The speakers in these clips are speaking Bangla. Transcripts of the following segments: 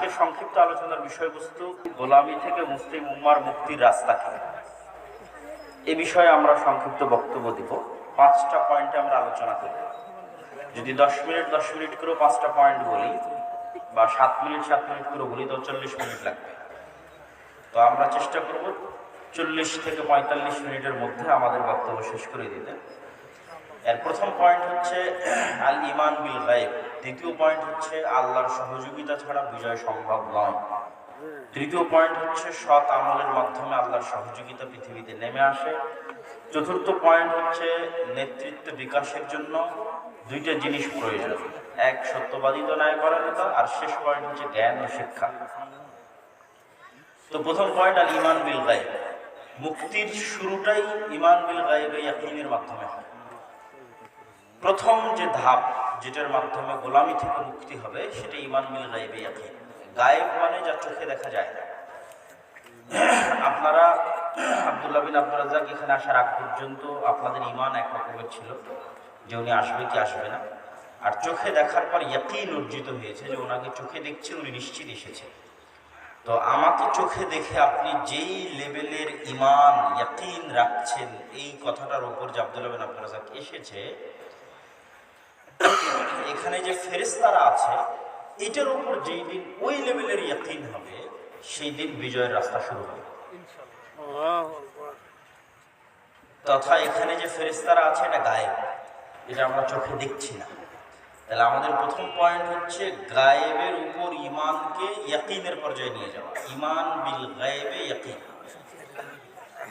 আজকের সংক্ষিপ্ত আলোচনার বিষয়বস্তু, গোলামি থেকে মুসলিম উম্মার মুক্তির রাস্তা কি? এ বিষয়ে আমরা সংক্ষিপ্ত বক্তব্য দিব। পাঁচটা পয়েন্টে আমরা আলোচনা করব যদি দশ মিনিট দশ মিনিট করে পাঁচটা পয়েন্ট বলি, বা সাত মিনিট সাত মিনিট করে বলি তো চল্লিশ মিনিট লাগবে। তো আমরা চেষ্টা করব চল্লিশ থেকে পঁয়তাল্লিশ মিনিটের মধ্যে আমাদের বক্তব্য শেষ করে দিতে। এর প্রথম পয়েন্ট হচ্ছে আল ইমান বিল গায়েব। দ্বিতীয় পয়েন্ট হচ্ছে আল্লাহর সহযোগিতা ছাড়া বিজয় সম্ভব নয়। তৃতীয় পয়েন্ট হচ্ছে সৎ আমলের মাধ্যমে আল্লাহর সহযোগিতা পৃথিবীতে নেমে আসে। চতুর্থ পয়েন্ট হচ্ছে নেতৃত্ব বিকাশের জন্য দুইটা জিনিস প্রয়োজন। এক, সত্যবাদী সত্যবাদিত ন্যায় পরায়ণতা, আর শেষ পয়েন্ট হচ্ছে জ্ঞান ও শিক্ষা। তো প্রথম পয়েন্ট আর ইমান বিল গায়েব। মুক্তির শুরুটাই ইমান বিল গায়েবে ইয়াকিনের মাধ্যমে হয়। প্রথম যে ধাপ যেটার মাধ্যমে গোলামি থেকে মুক্তি হবে, সেটা ইমান মিল গায়েবে ইয়াকিন। গায়েব মানে যা চোখে দেখা যায় না। আপনারা আব্দুল্লাহ বিন আব্দুল রাজ্জাক এখানে আসার আগ পর্যন্ত আপনাদের ইমান এক রকমের ছিল, যে উনি আসবে কি আসবে না। আর চোখে দেখার পর ইয়াকিন অর্জিত হয়েছে যে ওনাকে চোখে দেখছেন উনি নিশ্চিত এসেছে। তো আমাকে চোখে দেখে আপনি যেই লেভেলের ইমান ইয়াকিন রাখছেন, এই কথাটার উপর যে আব্দুল্লাহ বিন আব্দুল রাজ্জাক এসেছে এখানে যে ফেরেস্তারা আছে এটার উপর যেই দিন ওই লেভেলের ইয়াকিন হবে সেই দিন বিজয়ের রাস্তা শুরু হবে। তথা এখানে যে ফেরেস্তারা আছে এটা গায়েব। এটা আমরা চোখে দেখছি না। তাহলে আমাদের প্রথম পয়েন্ট হচ্ছে গায়েবের উপর ইমানকে ইয়াকিনের পর্যায়ে নিয়ে যাওয়া। ইমান বিল গায়েবে ইয়াকিন।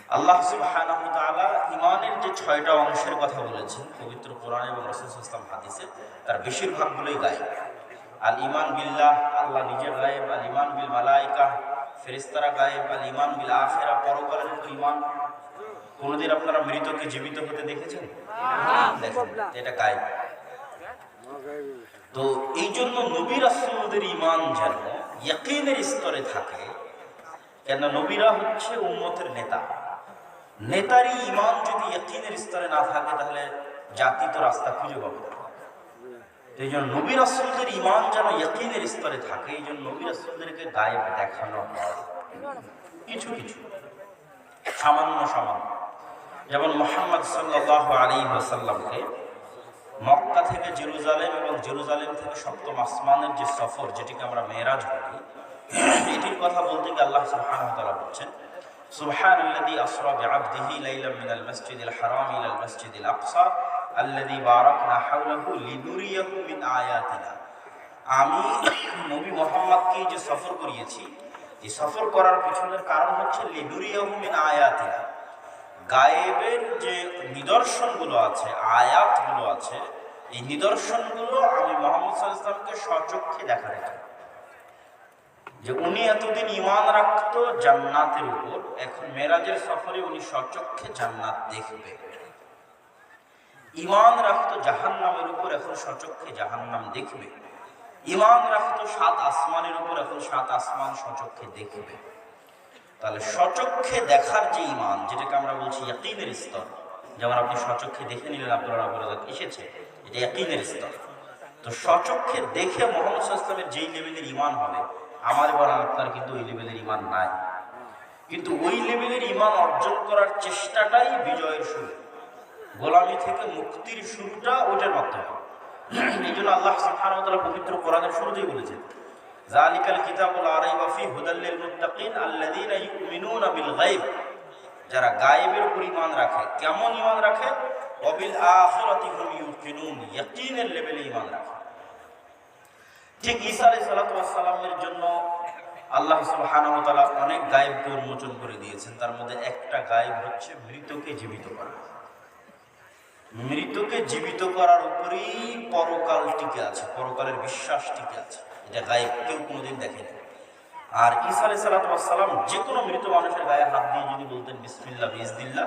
আল্লাহ সুবহানাহু ওয়া তাআলা ইমানের যে ছয়টা অংশের কথা বলেছেন পবিত্র কোরআন এবং রাসূল ইসলাম হাদিসে। তার বেশিরভাগগুলোই গায়েব। আল ইমান বিল্লাহ আল্লাহ নিজের গায়েব। আল ইমান বিল মালাইকা ফেরিস্তারা গায়েব। আল ইমান বিল আখিরা পরকালের ইমান কোনোদিন আপনারা মৃতকে জীবিত হতে দেখেছেন? এটা গায়েব। তো এই জন্য নবী রাসূলদের ইমান যেন ইয়াকিনের স্তরে থাকে কেন নবীরা হচ্ছে উম্মতের নেতা। নেতারই ইমান যদি ইয়াকিনের স্তরে না থাকে, তাহলে জাতি তো রাস্তা খুঁজে পাবে এই জন্য নবী রাসূলদের ইমান যেন ইয়াকিনের স্তরে থাকে, এই জন্য নবী রাসূলদেরকে গায়েব দেখানো হয়। কিছু কিছু। সামান্য সামান্য। যেমন মোহাম্মদ সাল্লাল্লাহু আলাইহি ওয়াসাল্লামকে মক্কা থেকে জেরুজালেম এবং জেরুজালেম থেকে সপ্তম আসমানের যে সফর, যেটিকে আমরা মেয়েরাজ বলি, এটির কথা বলতে গিয়ে আল্লাহ তাআলা বলছেন سبحان الذي أسرى بعبده ليلا من المسجد الحرام إلى المسجد الأقصى الذي باركنا حوله لنريه من آياتنا আমি নবী মোহাম্মদকে যে সফর করিয়েছি এই সফর করার পিছনের কারণ হচ্ছে লিনুরিয়াহু মিন আয়াতিনা গায়েবের যে নিদর্শনগুলো আছে আয়াতগুলো আছে এই নিদর্শনগুলো আমি মোহাম্মদ সাল্লাল্লাহু আলাইহি ইসলামকে স্বচক্ষে দেখা রেখে যে উনি এতদিন ইমান রাখত জান্নাতের উপর, এখন মেরাজের সফরে উনি সচক্ষে জান্নাত দেখবে। ইমান রাখতো জাহান্নামের উপর, এখন সচক্ষে জাহান্নাম দেখবে। ইমান রাখতো সাত আসমানের উপর, এখন সাত আসমান সচক্ষে দেখবে। তাহলে সচক্ষে দেখার যে ইমান যেটাকে আমরা বলছি ইয়াকিনের স্তর, যেমন আপনি সচক্ষে দেখে নিলেন আব্দুল আবরাজাক এসেছে, এটা ইয়াকিনের স্তর। তো সচক্ষে দেখে মোহাম্মদ সাল্লামের যেই লেভেলের ইমান হবে আমার এবার আপনার কিন্তু ওই লেভেলের ইমান নাই। কিন্তু ওই লেভেলের ইমান অর্জন করার চেষ্টাটাই বিজয়ের শুরু গোলামি থেকে মুক্তির শুরুটা ওইটার মাধ্যমে। এই জন্য আল্লাহ সুবহানাহু পবিত্র কোরআনের শুরুতেই বলেছেন জালিকাল কিতাবুল আরাইবা ফি হুদাল লিল মুত্তাকিন আল্লাযীনা ইউমিনুনা বিল গায়ব। যারা গায়েবের উপর ঈমান রাখে, কেমন ঈমান রাখে? ওয়াবিল আখিরাতি হুম ইউকিনুন। ইয়াকিনের লেভেলে ঈমান রাখে। ঠিক ঈসা আলাইহিস সালাতু জন্য আল্লাহ সুবহানাহু অনেক গায়েবকে উন্মোচন করে দিয়েছেন। তার মধ্যে একটা গায়েব হচ্ছে মৃতকে জীবিত করা। মৃতকে জীবিত করার উপরেই পরকাল টিকে আছে, পরকালের বিশ্বাস টিকে আছে। এটা গায়েব, কেউ কোনোদিন দেখেনি আর ঈসা আলাই সালাম যে কোনো মৃত মানুষের গায়ে হাত দিয়ে যদি বলতেন বিসমিল্লা বিজদিল্লা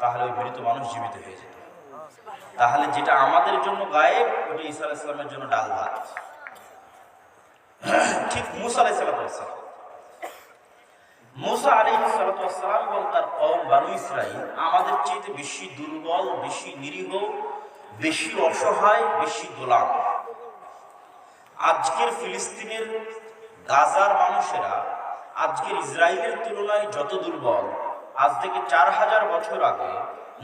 তাহলে ওই মৃত মানুষ জীবিত হয়ে যেত। তাহলে যেটা আমাদের জন্য গায়েব, ওটা ঈসা আলাইসালামের জন্য ডাল ভাত। ঠিক মুসা আলাই মুসা আলী সালাম এবং তার কম বানু ইসরাইল আমাদের চেয়ে বেশি দুর্বল, বেশি নিরীহ, বেশি অসহায়, বেশি গোলাম। আজকের ফিলিস্তিনের গাজার মানুষেরা আজকের ইসরায়েলের তুলনায় যত দুর্বল, আজ থেকে চার হাজার বছর আগে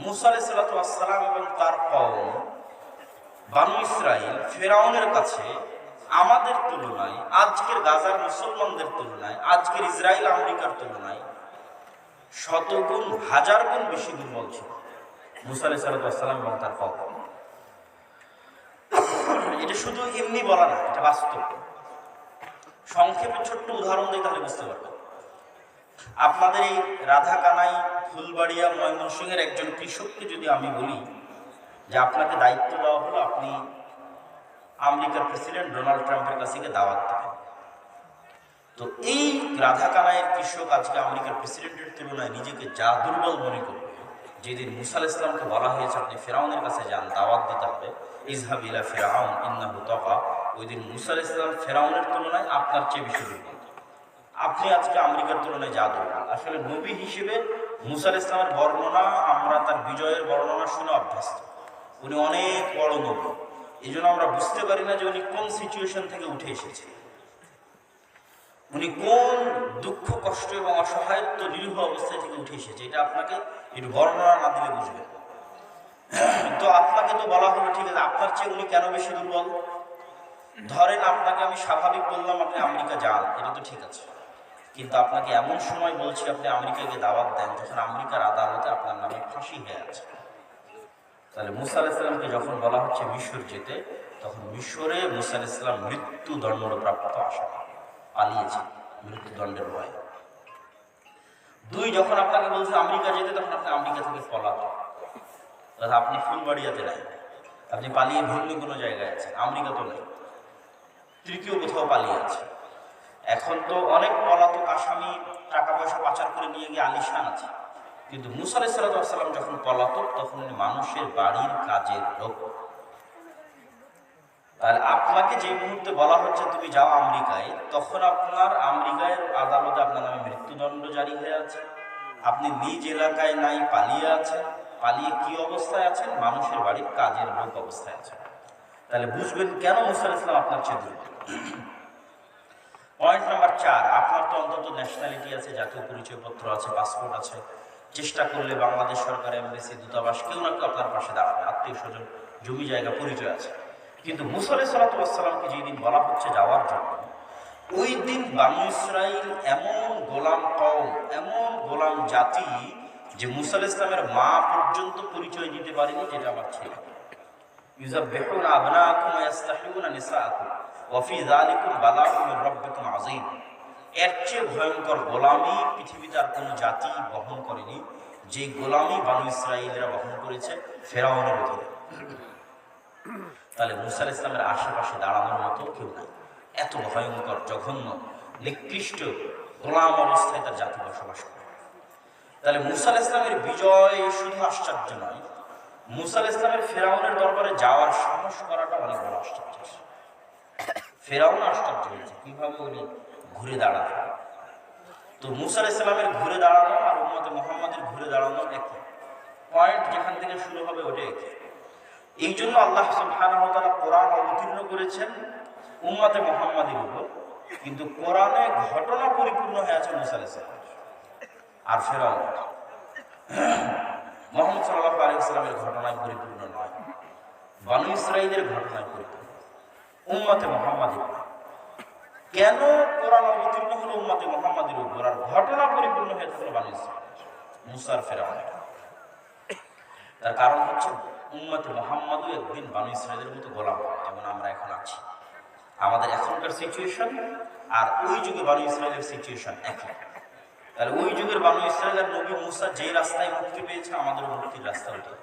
মুসা আলাইসালাম এবং তার কম বানু ইসরায়েল ফেরাউনের কাছে আমাদের তুলনায়, আজকের গাজার মুসলমানদের তুলনায়, আজকের ইসরায়েল আমেরিকার তুলনায় শতগুণ হাজার গুণ বেশি দুর্বল ছিল। মুসা আলাইসালাম এবং তার কম এটা শুধু এমনি বলা না, এটা বাস্তব। সংক্ষেপে ছোট্ট উদাহরণ দিয়ে তাহলে বুঝতে পারবেন। আপনাদের এই রাধাকানাই, ফুলবাড়িয়া, ময়মনসিংহের একজন কৃষককে যদি আমি বলি যে আপনাকে দায়িত্ব দেওয়া হলো, আপনি আমেরিকার প্রেসিডেন্ট ডোনাল্ড ট্রাম্পের কাছে গিয়ে দাওয়াত দেবেন তো এই রাধাকানাইয়ের কৃষক আজকে আমেরিকার প্রেসিডেন্টের তুলনায় নিজেকে যা দুর্বল মনে করবে, যেদিন মুসাল ইসলামকে বলা হয়েছে আপনি ফেরাউনের কাছে যান, দাওয়াত দিতে হবে ইজহাব ইলা ফেরাউন, ইন্নাহু তফা ওই দিন মুসাল ইসলাম ফেরাউনের তুলনায় আপনার চেয়ে বেশি দুর্বল। আপনি আজকে আমেরিকার তুলনায় যা দুর্বল। আসলে নবী হিসেবে মুসাল ইসলামের বর্ণনা, আমরা তার বিজয়ের বর্ণনা শুনে অভ্যস্ত। উনি অনেক বড় নবী। এই জন্য আমরা বুঝতে পারি না যে উনি কোন সিচুয়েশন থেকে উঠে এসেছে উনি কোন দুঃখ, কষ্ট এবং অসহায়ত্ব, নিরীহ অবস্থায় থেকে উঠে এসেছে, এটা আপনাকে একটু বর্ণনা না দিলে বুঝবেন। তো আপনাকে তো বলা হলো, ঠিক আছে, আপনার চেয়ে উনি কেন বেশি দুর্বল? ধরেন আপনাকে আমি স্বাভাবিক বললাম, আপনি আমেরিকা যান, এটা তো ঠিক আছে। কিন্তু আপনাকে এমন সময় বলছি, আপনি আমেরিকাকে দাওয়াত দেন, যখন আমেরিকার আদালতে আপনার নামে ফাঁসি হয়ে আছে। তাহলে মুসা আলাইসাল্লামকে যখন বলা হচ্ছে মিশর যেতে, তখন মিশরে মুসা আলাইসাল্লাম মৃত্যুদণ্ডপ্রাপ্ত আসামি পালিয়েছে মৃত্যুদণ্ডের ভয়ে। দুই, যখন আপনাকে বলছে আমেরিকা যেতে, তখন আপনি আমেরিকা থেকে পলাত তাহলে আপনি ফুলবাড়িয়াতে নাই, আপনি পালিয়ে ভিন্ন কোনো জায়গায় আছেন, আমেরিকা তো নেই, তৃতীয় কোথাও পালিয়ে আছে এখন তো অনেক পলাতক আসামি টাকা পয়সা পাচার করে নিয়ে গিয়ে আলিশান আছে। কিন্তু মুসা আলাইসাল্লাম যখন পলাতক, তখন মানুষের বাড়ির কাজের লোক। তাহলে আপনাকে যে মুহূর্তে বলা হচ্ছে তুমি যাও আমেরিকায়, তখন আপনার আমেরিকায় আদালতে আপনার নামে মৃত্যুদণ্ড জারি হয়ে আছে। আপনি নিজ এলাকায় নাই, পালিয়ে আছেন। পালিয়ে কি অবস্থায় আছেন? মানুষের বাড়ির কাজের লোক অবস্থায় আছেন। তাহলে বুঝবেন কেন মুসার ইসলাম আপনার চেয়ে দুর্বল? পয়েন্ট নাম্বার চার, আপনার তো অন্তত ন্যাশনালিটি আছে, জাতীয় পরিচয়পত্র আছে পাসপোর্ট আছে। চেষ্টা করলে বাংলাদেশ সরকার, এমবেসি, দূতাবাস কেউ না কেউ আপনার পাশে দাঁড়াবে, আত্মীয় স্বজন, জমি জায়গা, পরিচয় আছে। কিন্তু মুসলে সালাতামকে যেদিন বলা হচ্ছে যাওয়ার জন্য, ওই দিন বানু ইসরাইল এমন গোলাম কম এমন গোলাম জাতি যে মুসাল ইসলামের মা পর্যন্ত পরিচয় দিতে পারেনি, যেটা আমার ছেলে। ইউজাবিহুন আবনাকুম ওয়াস্তাহিউনা নিসাআকুম, ওয়া ফি যালিকুম বালাউম মির এর চেয়ে ভয়ঙ্কর গোলামি পৃথিবীতে আর কোনো জাতি বহন করেনি। যে গোলামি বানু ইসরায়েলরা বহন করেছে, ফেরাউনের অধীনে। তাহলে মুসা ইসলামের আশেপাশে দাঁড়ানোর মতো কেউ নাই। এত ভয়ঙ্কর, জঘন্য, নিকৃষ্ট, গোলাম অবস্থায় তার জাতি বসবাস করে। তাহলে মুসা ইসলামের বিজয় শুধু আশ্চর্য নয়, মুসা ইসলামের ফেরাউনের দরবারে যাওয়ার সাহস করাটা অনেক বড় আশ্চর্য। ফেরাউন আশ্চর্য হয়েছে। কীভাবে উনি ঘুরে দাঁড়াতে তো মুসা ইসলামের ঘুরে দাঁড়ানো আর উম্মতে মোহাম্মদের ঘুরে দাঁড়ানো একই। পয়েন্ট যেখান থেকে শুরু হবে ওটা একই। এই জন্য আল্লাহ সুবহানাহু তাআলা কোরআন অবতীর্ণ করেছেন উম্মতে মুহাম্মাদের উপর। কিন্তু কোরআনে ঘটনা পরিপূর্ণ হয়ে আছে মুসা আলাইহিস সালাম আর ফেরাউন। মোহাম্মদ সাল্লাল্লাহু আলাইহি সাল্লামের ঘটনায় পরিপূর্ণ নয়। বানু ইসরাঈলের ঘটনায় পরিপূর্ণ। উম্মতে মুহাম্মাদের কেন কোরআন অবতীর্ণ হলো উম্মতে মুহাম্মাদের উপর? আর ঘটনা পরিপূর্ণ হয়ে থাকল বানু মুসার ফেরাউনের তার কারণ হচ্ছে উম্মতে মোহাম্মদও একদিন বানু ইসরায়েলের মতো গোলাম, যেমন আমরা এখন আছি। আমাদের এখনকার সিচুয়েশন আর ওই যুগে বানু ইসরায়েলের সিচুয়েশন একই। তাহলে ওই যুগের বানু ইসরায়েলের নবী মুসা যেই রাস্তায় মুক্তি পেয়েছে, আমাদের মুক্তির রাস্তা ওইটা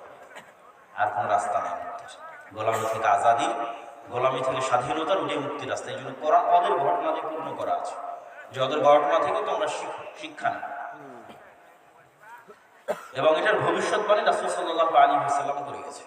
আর কোনো রাস্তা নেই গোলাম থেকে আজাদির গোলামি থেকে স্বাধীনতার ওইটাই মুক্তি রাস্তা এই জন্য কোরআন ওদের ঘটনা দিয়ে পূর্ণ করা আছে। যে ওদের ঘটনা থেকে তোমরা শিক্ষা নেই এবং এটার ভবিষ্যৎবাণী রাসুল সাল্লাহ আলী সাল্লাম করে গেছে